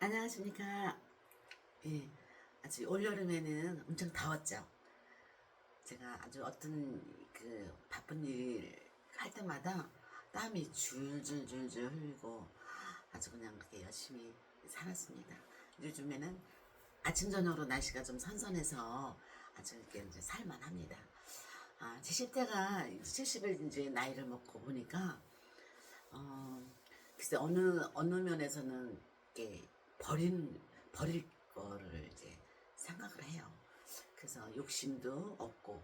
안녕하십니까. 예, 아주 올여름에는 엄청 더웠죠. 제가 아주 어떤 그 바쁜 일 할 때마다 땀이 줄줄줄줄 흘리고 아주 그냥 그렇게 열심히 살았습니다. 요즘에는 아침 저녁으로 날씨가 좀 선선해서 아주 이렇게 이제 살만합니다. 아, 70대가 70을 이제 나이를 먹고 보니까 어, 글쎄 어느 어느 면에서는 이렇게 버린 버릴 거를 이제 생각을 해요. 그래서 욕심도 없고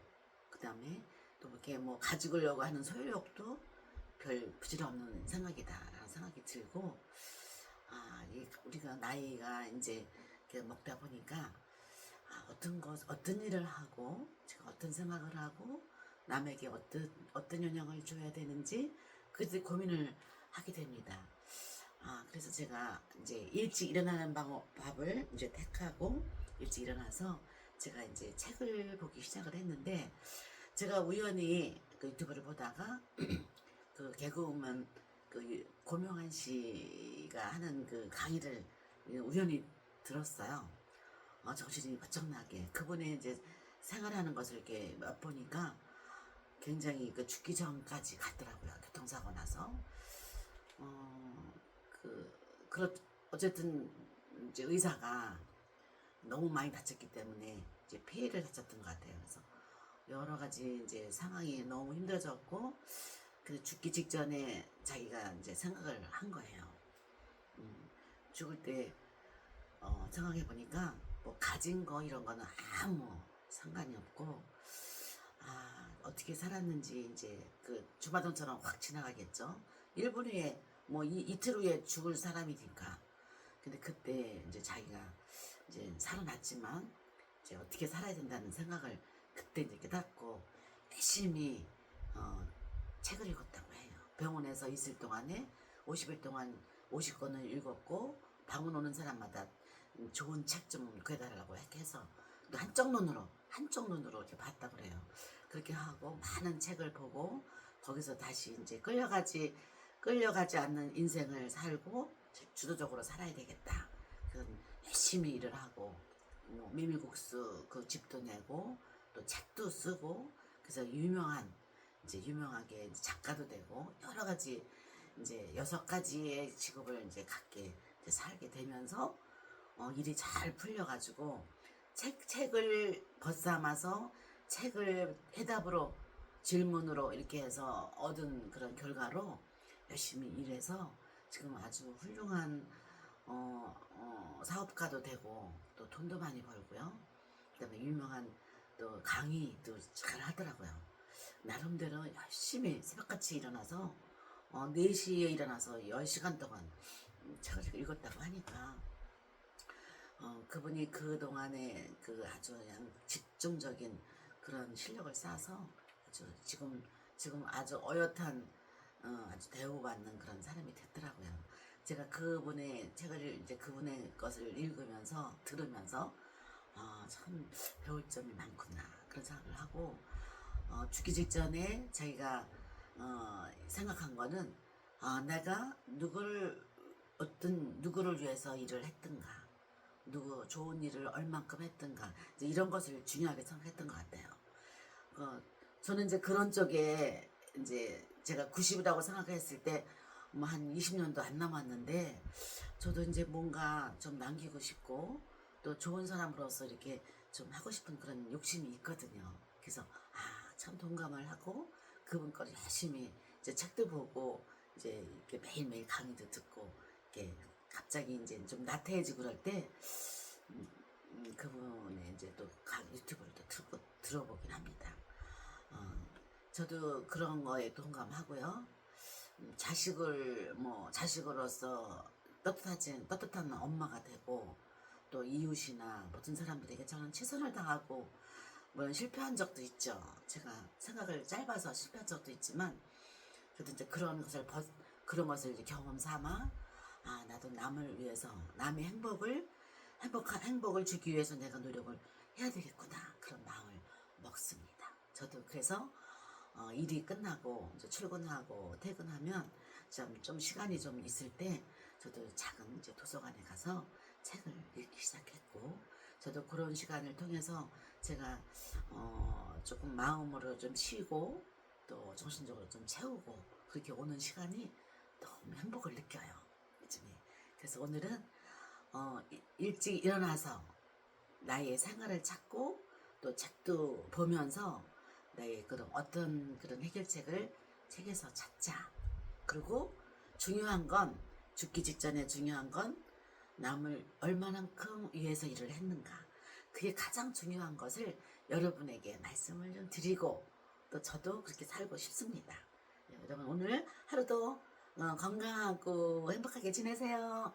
그 다음에 또 이렇게 뭐 가지려고 하는 소유욕도 별 부질없는 생각이다라는 생각이 들고 아이 우리가 나이가 이제 먹다 보니까 아, 어떤 것 어떤 일을 하고 제가 어떤 생각을 하고 남에게 어떤 어떤 영향을 줘야 되는지 그때 고민을 하게 됩니다. 아, 그래서 제가 이제 일찍 일어나는 방법, 밥을 이제 택하고 일찍 일어나서 제가 이제 책을 보기 시작을 했는데 제가 우연히 그 유튜브를 보다가 그 개그우먼 그 고명환 씨가 하는 그 강의를 우연히 들었어요. 어, 정신이 바짝 나게 그분의 이제 생활하는 것을 이렇게 맛보니까 굉장히 그 죽기 전까지 갔더라고요. 교통사고 나서. 어, 그, 그렇, 어쨌든, 이제 의사가 너무 많이 다쳤기 때문에 이제 폐를 다쳤던 것 같아요. 그래서 여러 가지 이제 상황이 너무 힘들어졌고, 그 죽기 직전에 자기가 이제 생각을 한 거예요. 음, 죽을 때, 어, 생각해 보니까 뭐 가진 거 이런 거는 아무 상관이 없고, 아, 어떻게 살았는지 이제 그 주마등처럼 확 지나가겠죠. 1분 후에 뭐 이, 이틀 후에 죽을 사람이니까. 근데 그때 이제 자기가 이제 살아났지만 이제 어떻게 살아야 된다는 생각을 그때 이제 깨닫고 열심히 어, 책을 읽었다고 해요. 병원에서 있을 동안에 50일 동안 50권을 읽었고 방문 오는 사람마다 좋은 책 좀 구해달라고 해서 또 한쪽 눈으로 한쪽 눈으로 이렇게 봤다 그래요. 그렇게 하고 많은 책을 보고 거기서 다시 이제 끌려가지 끌려가지 않는 인생을 살고 주도적으로 살아야 되겠다. 그 열심히 일을 하고 뭐 메밀국수 그 집도 내고 또 책도 쓰고 그래서 유명한 이제 유명하게 작가도 되고 여러 가지 이제 여섯 가지의 직업을 이제 갖게 이제 살게 되면서 어, 일이 잘 풀려가지고 책 책을 벗삼아서 책을 해답으로 질문으로 이렇게 해서 얻은 그런 결과로 열심히 일해서 지금 아주 훌륭한 어, 어, 사업가도 되고 또 돈도 많이 벌고요. 그다음에 유명한 또 강의도 잘 하더라고요. 나름대로 열심히 새벽같이 일어나서 어, 4시에 일어나서 10시간 동안 책을 읽었다고 하니까 어, 그분이 그동안에 그 아주 그냥 집중적인 그런 실력을 쌓아서 아주 지금 지금 아주 어엿한 어, 아주 대우받는 그런 사람이 됐더라고요. 제가 그분의 책을 이제 그분의 것을 읽으면서 들으면서 아, 참 배울 점이 많구나 그런 생각을 하고 어, 죽기 직전에 자기가 어, 생각한 거는 아, 내가 누구를 어떤 누구를 위해서 일을 했든가 누구 좋은 일을 얼만큼 했든가 이런 것을 중요하게 생각했던 것 같아요. 어, 저는 이제 그런 쪽에 이제 제가 90이라고 생각했을 때 뭐 한 20년도 안 남았는데 저도 이제 뭔가 좀 남기고 싶고 또 좋은 사람으로서 이렇게 좀 하고 싶은 그런 욕심이 있거든요. 그래서 아 참 동감을 하고 그분 거를 열심히 이제 책도 보고 이제 이렇게 매일매일 강의도 듣고 이렇게 갑자기 이제 좀 나태해지고 그럴 때 음, 음, 그분의 이제 또 강 유튜브를 또 들고, 들어보긴 합니다. 어, 저도 그런 거에 동감하고요. 음, 자식을 뭐 자식으로서 따뜻하진 따뜻한 엄마가 되고 또 이웃이나 모든 사람들에게 저는 최선을 다하고 물론 실패한 적도 있죠. 제가 생각을 짧아서 실패한 적도 있지만 그래도 이제 그런 것을 벗, 그런 것을 이제 경험 삼아 아 나도 남을 위해서 남의 행복을 행복한 행복을 주기 위해서 내가 노력을 해야 되겠구나 그런 마음을 먹습니다. 저도 그래서 어, 일이 끝나고 이제 출근하고 퇴근하면 좀, 좀 시간이 좀 있을 때 저도 작은 이제 도서관에 가서 책을 읽기 시작했고 저도 그런 시간을 통해서 제가 어, 조금 마음으로 좀 쉬고 또 정신적으로 좀 채우고 그렇게 오는 시간이 너무 행복을 느껴요 요즘에 그래서 오늘은 어, 이- 일찍 일어나서 나의 생활을 찾고 또 책도 보면서 나의 그런 어떤 그런 해결책을 책에서 찾자. 그리고 중요한 건 죽기 직전에 중요한 건 남을 얼마만큼 위해서 일을 했는가. 그게 가장 중요한 것을 여러분에게 말씀을 좀 드리고 또 저도 그렇게 살고 싶습니다. 네, 여러분 오늘 하루도 어, 건강하고 행복하게 지내세요.